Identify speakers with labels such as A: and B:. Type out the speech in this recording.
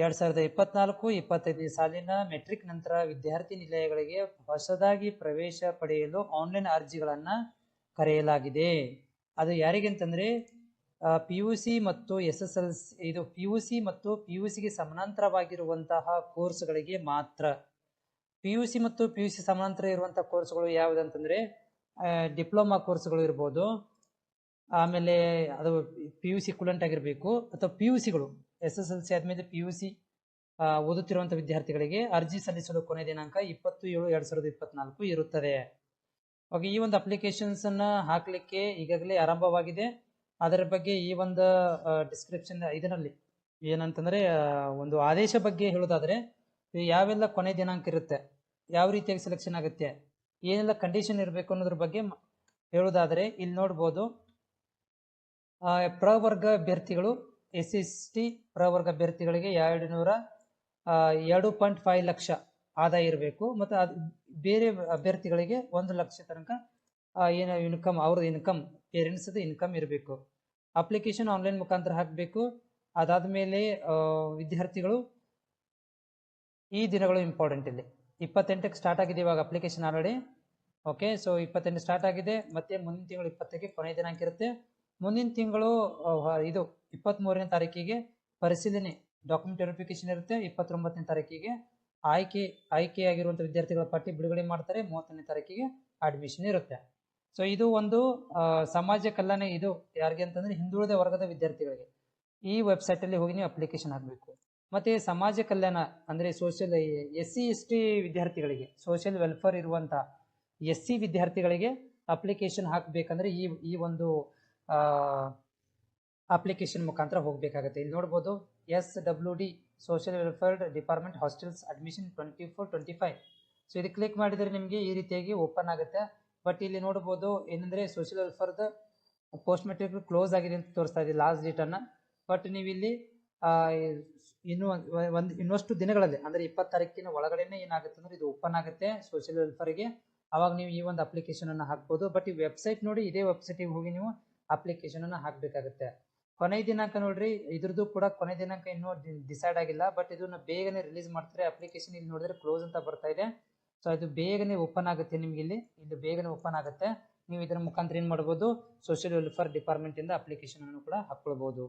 A: ಎರಡ್ ಸಾವಿರದ ಇಪ್ಪತ್ನಾಲ್ಕು ಇಪ್ಪತ್ತೈದನೇ ಸಾಲಿನ ಮೆಟ್ರಿಕ್ ನಂತರ ವಿದ್ಯಾರ್ಥಿ ನಿಲಯಗಳಿಗೆ ಹೊಸದಾಗಿ ಪ್ರವೇಶ ಪಡೆಯಲು ಆನ್ಲೈನ್ ಅರ್ಜಿಗಳನ್ನು ಕರೆಯಲಾಗಿದೆ. ಅದು ಯಾರಿಗೆ ಅಂತಂದ್ರೆ ಪಿ ಯು ಸಿ ಮತ್ತು ಎಸ್ ಎಸ್ ಎಲ್ ಸಿ ಇದು ಪಿ ಯು ಸಿ ಮತ್ತು ಪಿ ಯು ಸಿಗೆ ಸಮಾನಾಂತರವಾಗಿರುವಂತಹ ಕೋರ್ಸ್ಗಳಿಗೆ ಮಾತ್ರ. ಪಿ ಯು ಸಿ ಮತ್ತು ಪಿ ಯು ಸಿ ಸಮಾನಾಂತರ ಇರುವಂತಹ ಕೋರ್ಸ್ಗಳು ಯಾವುದಂತಂದ್ರೆ ಡಿಪ್ಲೊಮಾ ಕೋರ್ಸ್ಗಳು ಇರ್ಬೋದು, ಆಮೇಲೆ ಅದು ಪಿ ಯು ಸಿ ಕುಲೆಂಟ್ ಆಗಿರಬೇಕು, ಅಥವಾ ಪಿ ಯು ಸಿಗಳು ಎಸ್ ಎಸ್ ಎಲ್ ಸಿ ಆದಮೇಲೆ ಪಿ ಯು ಸಿ ಓದುತ್ತಿರುವಂಥ ವಿದ್ಯಾರ್ಥಿಗಳಿಗೆ ಅರ್ಜಿ ಸಲ್ಲಿಸಲು ಕೊನೆ ದಿನಾಂಕ ಇಪ್ಪತ್ತು ಏಳು ಎರಡ್ ಸಾವಿರದ ಇಪ್ಪತ್ನಾಲ್ಕು ಇರುತ್ತದೆ. ಓಕೆ ಈ ಒಂದು ಅಪ್ಲಿಕೇಶನ್ಸ್ ಹಾಕಲಿಕ್ಕೆ ಈಗಾಗಲೇ ಆರಂಭವಾಗಿದೆ. ಅದರ ಬಗ್ಗೆ ಈ ಒಂದು ಡಿಸ್ಕ್ರಿಪ್ಷನ್ ಇದರಲ್ಲಿ ಏನಂತಂದ್ರೆ ಒಂದು ಆದೇಶ ಬಗ್ಗೆ ಹೇಳೋದಾದರೆ ಯಾವೆಲ್ಲ ಕೊನೆ ದಿನಾಂಕ ಇರುತ್ತೆ, ಯಾವ ರೀತಿಯಾಗಿ ಸೆಲೆಕ್ಷನ್ ಆಗುತ್ತೆ, ಏನೆಲ್ಲ ಕಂಡೀಷನ್ ಇರಬೇಕು ಅನ್ನೋದ್ರ ಬಗ್ಗೆ ಹೇಳೋದಾದರೆ ಇಲ್ಲಿ ನೋಡ್ಬೋದು ಪ್ರವರ್ಗ ಅಭ್ಯರ್ಥಿಗಳು ಎಸ್ ಎಸ್ ಟಿ ಪ್ರವರ್ಗ ಅಭ್ಯರ್ಥಿಗಳಿಗೆ ಎರಡು ನೂರ ಎರಡು ಪಾಯಿಂಟ್ ಫೈವ್ ಲಕ್ಷ ಆದಾಯ ಇರಬೇಕು. ಮತ್ತು ಅದು ಬೇರೆ ಅಭ್ಯರ್ಥಿಗಳಿಗೆ ಒಂದು ಲಕ್ಷ ತನಕ ಏನು ಇನ್ಕಮ್ ಅವ್ರದ್ದು ಇನ್ಕಮ್ ಪೇರೆಂಟ್ಸ್ದು ಇನ್ಕಮ್ ಇರಬೇಕು. ಅಪ್ಲಿಕೇಶನ್ ಆನ್ಲೈನ್ ಮುಖಾಂತರ ಹಾಕಬೇಕು. ಅದಾದ ಮೇಲೆ ವಿದ್ಯಾರ್ಥಿಗಳು ಈ ದಿನಗಳು ಇಂಪಾರ್ಟೆಂಟ್ ಇಲ್ಲಿ. ಇಪ್ಪತ್ತೆಂಟಕ್ಕೆ ಸ್ಟಾರ್ಟ್ ಆಗಿದೆ ಇವಾಗ ಅಪ್ಲಿಕೇಶನ್ ಆಲ್ರೆಡಿ ಓಕೆ ಸೊ ಇಪ್ಪತ್ತೆಂಟು ಸ್ಟಾರ್ಟ್ ಆಗಿದೆ. ಮತ್ತೆ ಮುಂದಿನ ತಿಂಗಳು ಇಪ್ಪತ್ತಕ್ಕೆ ಕೊನೆಯ ದಿನಾಂಕ ಇರುತ್ತೆ. ಮುಂದಿನ ತಿಂಗಳು ಇದು ಇಪ್ಪತ್ತ್ಮೂರನೇ ತಾರೀಕಿಗೆ ಪರಿಶೀಲನೆ ಡಾಕ್ಯುಮೆಂಟ್ ವೆರಿಫಿಕೇಶನ್ ಇರುತ್ತೆ. ಇಪ್ಪತ್ತೊಂಬತ್ತನೇ ತಾರೀಕಿಗೆ ಆಯ್ಕೆ, ಆಯ್ಕೆಯಾಗಿರುವಂಥ ವಿದ್ಯಾರ್ಥಿಗಳ ಪಟ್ಟಿ ಬಿಡುಗಡೆ ಮಾಡ್ತಾರೆ. ಮೂವತ್ತನೇ ತಾರೀಕಿಗೆ ಅಡ್ಮಿಷನ್ ಇರುತ್ತೆ. ಸೊ ಇದು ಒಂದು ಸಮಾಜ ಕಲ್ಯಾಣ ಇದು ಯಾರಿಗೆ ಅಂತಂದ್ರೆ ಹಿಂದುಳಿದ ವರ್ಗದ ವಿದ್ಯಾರ್ಥಿಗಳಿಗೆ. ಈ ವೆಬ್ಸೈಟ್ ಅಲ್ಲಿ ಹೋಗಿ ನೀವು ಅಪ್ಲಿಕೇಶನ್ ಹಾಕಬೇಕು. ಮತ್ತೆ ಸಮಾಜ ಕಲ್ಯಾಣ ಅಂದ್ರೆ social S C S T ವಿದ್ಯಾರ್ಥಿಗಳಿಗೆ ಸೋಷಿಯಲ್ ವೆಲ್ಫೇರ್ ಇರುವಂತ ಎಸ್ ಸಿ ವಿದ್ಯಾರ್ಥಿಗಳಿಗೆ ಅಪ್ಲಿಕೇಶನ್ ಹಾಕಬೇಕಂದ್ರೆ ಈ ಈ ಒಂದು ಅಪ್ಲಿಕೇಶನ್ ಮುಖಾಂತರ ಹೋಗಬೇಕಾಗುತ್ತೆ. ಇಲ್ಲಿ ನೋಡ್ಬೋದು S W D social welfare department hostels admission twenty four twenty five so ಇದು ಕ್ಲಿಕ್ ಮಾಡಿದರೆ ನಿಮಗೆ ಈ ರೀತಿಯಾಗಿ ಓಪನ್ ಆಗುತ್ತೆ. ಬಟ್ ಇಲ್ಲಿ ನೋಡ್ಬೋದು, ಏನಂದರೆ ಸೋಷಿಯಲ್ ವೆಲ್ಫೇರ್ದ ಪೋಸ್ಟ್ ಮೆಟ್ರಿಕ್ ಕ್ಲೋಸ್ ಆಗಿದೆ ಅಂತ ತೋರಿಸ್ತಾ ಇದೆ ಲಾಸ್ಟ್ ಡೇಟನ್ನು ಬಟ್ ನೀವು ಇಲ್ಲಿ ಇನ್ನೂ ಒಂದು, ಇನ್ನಷ್ಟು ದಿನಗಳಲ್ಲಿ, ಅಂದರೆ ಇಪ್ಪತ್ತು ತಾರೀಕಿನ ಒಳಗಡೆನೆ ಏನಾಗುತ್ತೆ ಅಂದ್ರೆ ಇದು ಓಪನ್ ಆಗುತ್ತೆ ಸೋಷಿಯಲ್ ವೆಲ್ಫೇರ್ಗೆ ಅವಾಗ ನೀವು ಈ ಒಂದು ಅಪ್ಲಿಕೇಶನನ್ನು ಹಾಕ್ಬೋದು. ಬಟ್ ಈ ವೆಬ್ಸೈಟ್ ನೋಡಿ, ಇದೇ ವೆಬ್ಸೈಟಿಗೆ ಹೋಗಿ ನೀವು ಅಪ್ಲಿಕೇಶನ್ ಅನ್ನ ಹಾಕ್ಬೇಕಾಗುತ್ತೆ. ಕೊನೆ ದಿನಾಂಕ ನೋಡ್ರಿ, ಇದ್ರದ್ದು ಕೂಡ ಕೊನೆ ದಿನಾಂಕ ಇನ್ನೂ ಡಿಸೈಡ್ ಆಗಿಲ್ಲ ಬಟ್ ಇದನ್ನ ಬೇಗನೆ ರಿಲೀಸ್ ಮಾಡ್ತಾರೆ. ಅಪ್ಲಿಕೇಶನ್ ಇಲ್ಲಿ ನೋಡಿದ್ರೆ ಕ್ಲೋಸ್ ಅಂತ ಬರ್ತಾ ಇದೆ. ಸೊ ಇದು ಬೇಗನೆ ಓಪನ್ ಆಗುತ್ತೆ ನಿಮ್ಗೆ ಇಲ್ಲಿ. ಇದು ಬೇಗನೆ ಓಪನ್ ಆಗುತ್ತೆ. ನೀವು ಇದರ ಮುಖಾಂತರ ಏನ್ ಮಾಡ್ಬೋದು ಸೋಷಿಯಲ್ ವೆಲ್ಫೇರ್ ಡಿಪಾರ್ಟ್ಮೆಂಟ್ ಇಂದ ಅಪ್ಲಿಕೇಶನ್ ಅನ್ನು ಕೂಡ ಹಾಕೊಳ್ಬಹುದು